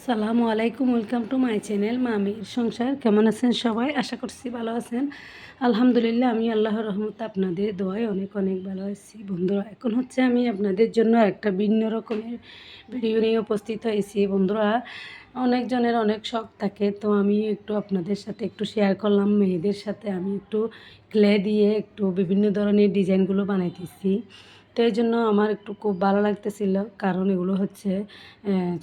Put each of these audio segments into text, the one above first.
সালামু আলাইকুম, welcome to my channel মামির সংসার। কেমন আছেন সবাই? আশা করছি ভালো আছেন। আলহামদুলিল্লাহ, আমি আল্লাহর রহমত আপনাদের দোয়ায় অনেক অনেক ভালো আছি। বন্ধুরা, এখন হচ্ছে আমি আপনাদের জন্য একটা ভিন্ন রকমের ভিডিও নিয়ে উপস্থিত হয়েছি। বন্ধুরা, অনেকজনের অনেক শখ থাকে, তো আমি একটু আপনাদের সাথে একটু শেয়ার করলাম। মেয়েদের সাথে আমি একটু ক্লে দিয়ে একটু বিভিন্ন ধরনের ডিজাইনগুলো বানাইতেছি। তো এই জন্য আমার একটু খুব ভালো লাগতেছিল। কারণ এগুলো হচ্ছে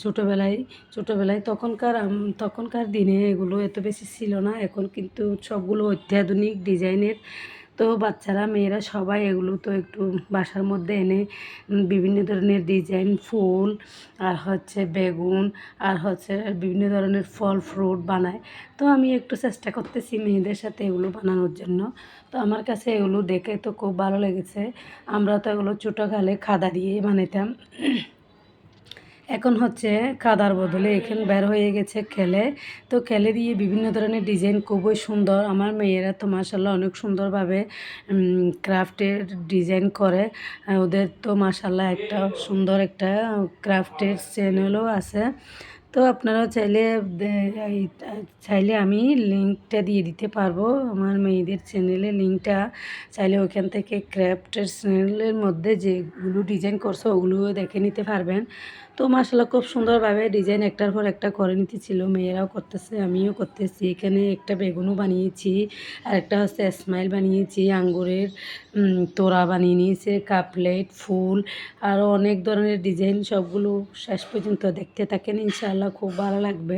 ছোটোবেলায় ছোটোবেলায় তখনকার তখনকার দিনে এগুলো এত বেশি ছিল না। এখন কিন্তু সবগুলো অত্যাধুনিক ডিজাইনের তো বাচ্চারা, মেয়েরা সবাই এগুলো তো একটু বাসার মধ্যে এনে বিভিন্ন ধরনের ডিজাইন ফুল, আর হচ্ছে বেগুন, আর হচ্ছে বিভিন্ন ধরনের ফল ফ্রুট বানায়। তো আমি একটু চেষ্টা করতেছি মেয়েদের সাথে এগুলো বানানোর জন্য। তো আমার কাছে এগুলো দেখে তো খুব ভালো লেগেছে। আমরা তো এগুলো ছোটোকালে খাদা দিয়ে বানাইতাম। এখন হচ্ছে কাদার বদলে এখানে বের হয়ে গেছে খেলে। তো খেলে দিয়ে বিভিন্ন ধরনের ডিজাইন খুবই সুন্দর। আমার মেয়েরা তো মাসাল্লাহ অনেক সুন্দরভাবে ক্রাফটের ডিজাইন করে। ওদের তো মাসাল্লাহ একটা সুন্দর একটা ক্রাফটের চ্যানেলও আছে। তো আপনারা চাইলে চাইলে আমি লিঙ্কটা দিয়ে দিতে পারব। আমার মেয়েদের চ্যানেলে লিঙ্কটা চাইলে ওইখান থেকে ক্রাফটের চ্যানেলের মধ্যে যেগুলো ডিজাইন করছে, ওগুলোও দেখে নিতে পারবেন। তো মাসাল্লাহ খুব সুন্দরভাবে ডিজাইন একটার পর একটা করে নিতে ছিল মেয়েরাও করতেছে, আমিও করতেছি। এখানে একটা বেগুনও বানিয়েছি, আর একটা হচ্ছে স্মাইল বানিয়েছি, আঙ্গুরের তোরা তোড়া বানিয়ে নিয়েছে, কাপলেট, ফুল, আরও অনেক ধরনের ডিজাইন সবগুলো শেষ পর্যন্ত দেখতে থাকেন। ইনশাআল্লাহ খুব ভালো লাগবে।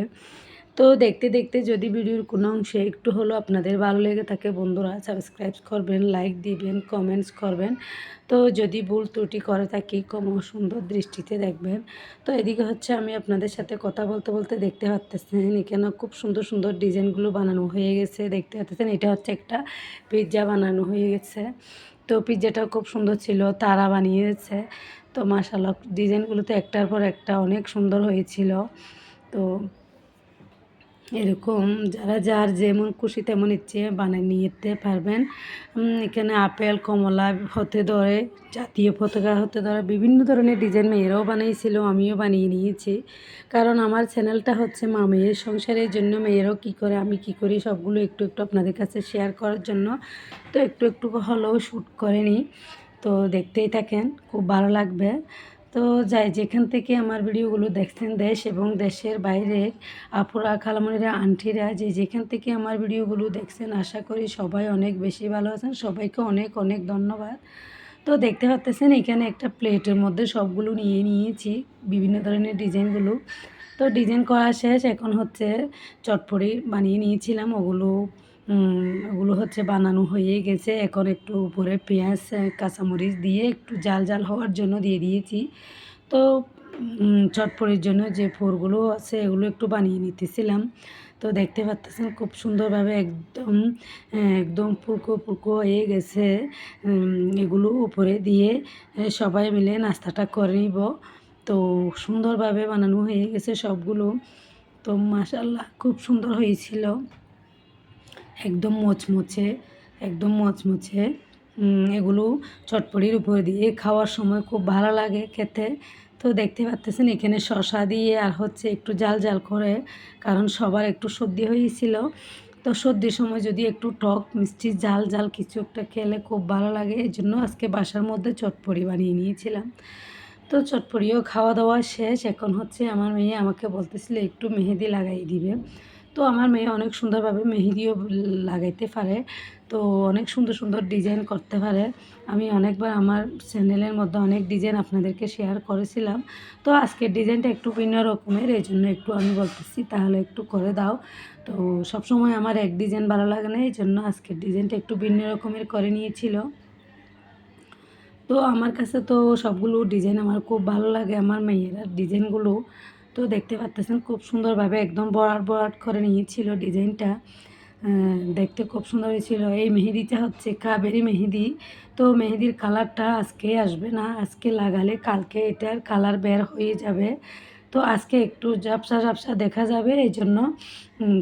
তো দেখতে দেখতে যদি ভিডিওর কোনো অংশে একটু হলেও আপনাদের ভালো লেগে থাকে বন্ধুরা সাবস্ক্রাইব করবেন লাইক দিবেন কমেন্টস করবেন। তো যদি ভুল ত্রুটি করে থাকি কম সুন্দর দৃষ্টিতে দেখবেন। তো এদিকে হচ্ছে আমি আপনাদের সাথে কথা বলতে বলতে দেখতে পাচ্তেছেন এখানে খুব সুন্দর সুন্দর ডিজাইনগুলো বানানো হয়ে গেছে। দেখতে পাচ্তেছেন এটা হচ্ছে একটা পিৎজা বানানো হয়ে গেছে। তো পিৎজাটাও খুব সুন্দর ছিল, তারা বানিয়েছে। তো মাশাল্লাহ ডিজাইনগুলো তো একটার পর একটা অনেক সুন্দর হয়েছিল। তো এরকম যারা যার যেমন খুশি তেমন ইচ্ছে বানিয়ে নিতে পারবেন। এখানে আপেল, কমলা হতে ধরে, জাতীয় পতাকা হতে ধরে, বিভিন্ন ধরনের ডিজাইন মেয়েরাও বানিয়েছিল, আমিও বানিয়ে নিয়েছি। কারণ আমার চ্যানেলটা হচ্ছে মা মেয়ের সংসারের জন্য, মেয়েরাও কী করে, আমি কী করি, সবগুলো একটু একটু আপনাদের কাছে শেয়ার করার জন্য। তো একটু একটু হলেও শ্যুট করে নিই। তো দেখতেই থাকেন, খুব ভালো লাগবে। তো যাই, যেখান থেকে আমার ভিডিওগুলো দেখছেন দেশ এবং দেশের বাইরের আপুরা খালামণিরা আন্টিরা, যে যেখান থেকে আমার ভিডিওগুলো দেখছেন, আশা করি সবাই অনেক বেশি ভালো আছেন। সবাইকে অনেক অনেক ধন্যবাদ। তো দেখতে পাচ্ছেন এখানে একটা প্লেটের মধ্যে সবগুলো নিয়ে নিয়েছি, বিভিন্ন ধরনের ডিজাইনগুলো। তো ডিজাইন করা শেষ, এখন হচ্ছে চটপটি বানিয়ে নিয়েছিলাম। ওগুলো উম, হচ্ছে বানানো হয়ে গেছে। এখন একটু উপরে পেঁয়াজ কাঁচামরিচ দিয়ে একটু জাল জাল হওয়ার জন্য দিয়ে দিয়েছি। তো উম, চটপটির জন্য যে ফোরগুলো আছে এগুলো একটু বানিয়ে নিতেছিলাম। তো দেখতে পাচ্ছেন খুব সুন্দরভাবে একদম একদম ফুলকো ফুলকো হয়ে গেছে। এগুলো উপরে দিয়ে সবাই মিলে নাস্তাটা করে নিব। তো সুন্দরভাবে বানানো হয়ে গেছে সবগুলো। তো মাশাল্লাহ খুব সুন্দর হয়েছিল। একদম মচমচে একদম মচমচে এগুলো চটপটির উপর দিয়ে খাওয়ার সময় খুব ভালো লাগে খেতে। তো দেখতে পাচ্তেছেন এখানে শশা দিয়ে আর হচ্ছে একটু জাল জাল করে, কারণ সবার একটু সর্দি হয়েছিল। তো সর্দির সময় যদি একটু টক, মিষ্টি জাল জাল কিছু একটা খেলে খুব ভালো লাগে। এই জন্য আজকে বাসার মধ্যে চটপটি বানিয়ে নিয়েছিলাম। তো চটপটিও খাওয়া দাওয়া শেষ। এখন হচ্ছে আমার মেয়ে আমাকে বলতেছিল একটু মেহেদি লাগাই দিবে। তো আমার মেয়ে অনেক সুন্দরভাবে মেহেদিও লাগাইতে পারে, তো অনেক সুন্দর সুন্দর ডিজাইন করতে পারে। আমি অনেকবার আমার চ্যানেলের মধ্যে অনেক ডিজাইন আপনাদেরকে শেয়ার করেছিলাম। তো আজকের ডিজাইনটা একটু ভিন্ন রকমের এই জন্য একটু আমি বলতেছি, তাহলে একটু করে দাও। তো সবসময় আমার এক ডিজাইন ভালো লাগে না এই জন্য আজকের ডিজাইনটা একটু ভিন্ন রকমের করে নিয়েছিল। তো আমার কাছে তো সবগুলো ডিজাইন আমার খুব ভালো লাগে, আমার মেয়েরা ডিজাইনগুলো তো দেখতে পাচ্তেছেন খুব সুন্দরভাবে একদম বরাট বরাট করে নিয়েছিল ডিজাইনটা। দেখতে খুব সুন্দর হয়েছিল। এই মেহেদিটা হচ্ছে কাবেরি মেহেদি। তো মেহেদির কালারটা আজকে আসবে না, আজকে লাগালে কালকে এটার কালার বের হয়ে যাবে। তো আজকে একটু ঝাপসা ঝাপসা দেখা যাবে এই জন্য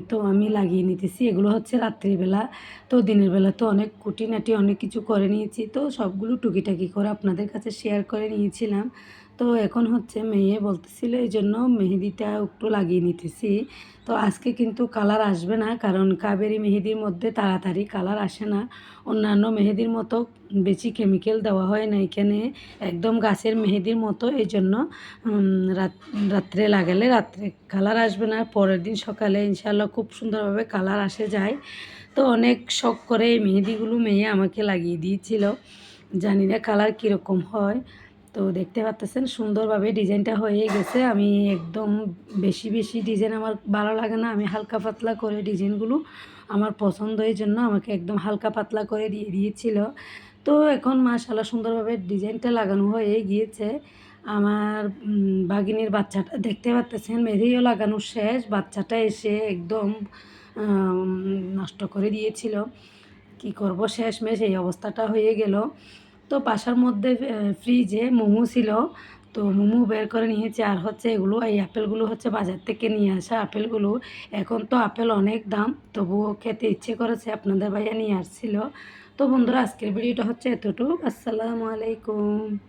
তো আমি লাগিয়ে নিতেছি। এগুলো হচ্ছে রাত্রিবেলা। তো দিনের বেলা তো অনেক কুটিনাটি অনেক কিছু করে নিয়েছি। তো সবগুলো টুকিটাকি করে আপনাদের কাছে শেয়ার করে নিয়েছিলাম। তো এখন হচ্ছে মেয়ে বলতেছিল এই জন্য মেহেদিটা একটু লাগিয়ে নিতেছি। তো আজকে কিন্তু কালার আসবে না, কারণ কাবেরি মেহেদির মধ্যে তাড়াতাড়ি কালার আসে না। অন্যান্য মেহেদির মতো বেশি কেমিক্যাল দেওয়া হয় না এখানে, একদম গাছের মেহেদির মতো। এই জন্য রাত- রাত্রে লাগালে রাত্রে কালার আসবে না, পরের দিন সকালে ইনশাল্লাহ খুব সুন্দরভাবে কালার আসে যায়। তো অনেক শখ করে এই মেহেদিগুলো মেয়ে আমাকে লাগিয়ে দিয়েছিল। জানি না কালার কীরকম হয়। তো দেখতে পাচ্তেছেন, সুন্দরভাবে ডিজাইনটা হয়ে গেছে। আমি একদম বেশি বেশি ডিজাইন আমার ভালো লাগে না। আমি হালকা পাতলা করে ডিজাইনগুলো আমার পছন্দ এই জন্য আমাকে একদম হালকা পাতলা করে দিয়ে দিয়েছিল। তো এখন মাশাল্লাহ সুন্দরভাবে ডিজাইনটা লাগানো হয়ে গিয়েছে। আমার বাগিনীর বাচ্চাটা, দেখতে পাচ্তেছেন মেধেও লাগানো শেষ। বাচ্চাটা এসে একদম নষ্ট করে দিয়েছিল। কি করব শেষ শেষমেশ এই অবস্থাটা হয়ে গেল। তো পাশার মধ্যে ফ্রিজে মোমো ছিল। তো মোমো বের করে নিয়েছে। আর হচ্ছে এগুলো, এই আপেলগুলো হচ্ছে বাজার থেকে নিয়ে আসা আপেলগুলো। এখন তো আপেল অনেক দাম, তবুও খেতে ইচ্ছে করেছে। আপনাদের ভাইয়া নিয়ে আসছিল। তো বন্ধুরা, আজকের ভিডিওটা হচ্ছে এতটুকু। আসসালামু আলাইকুম।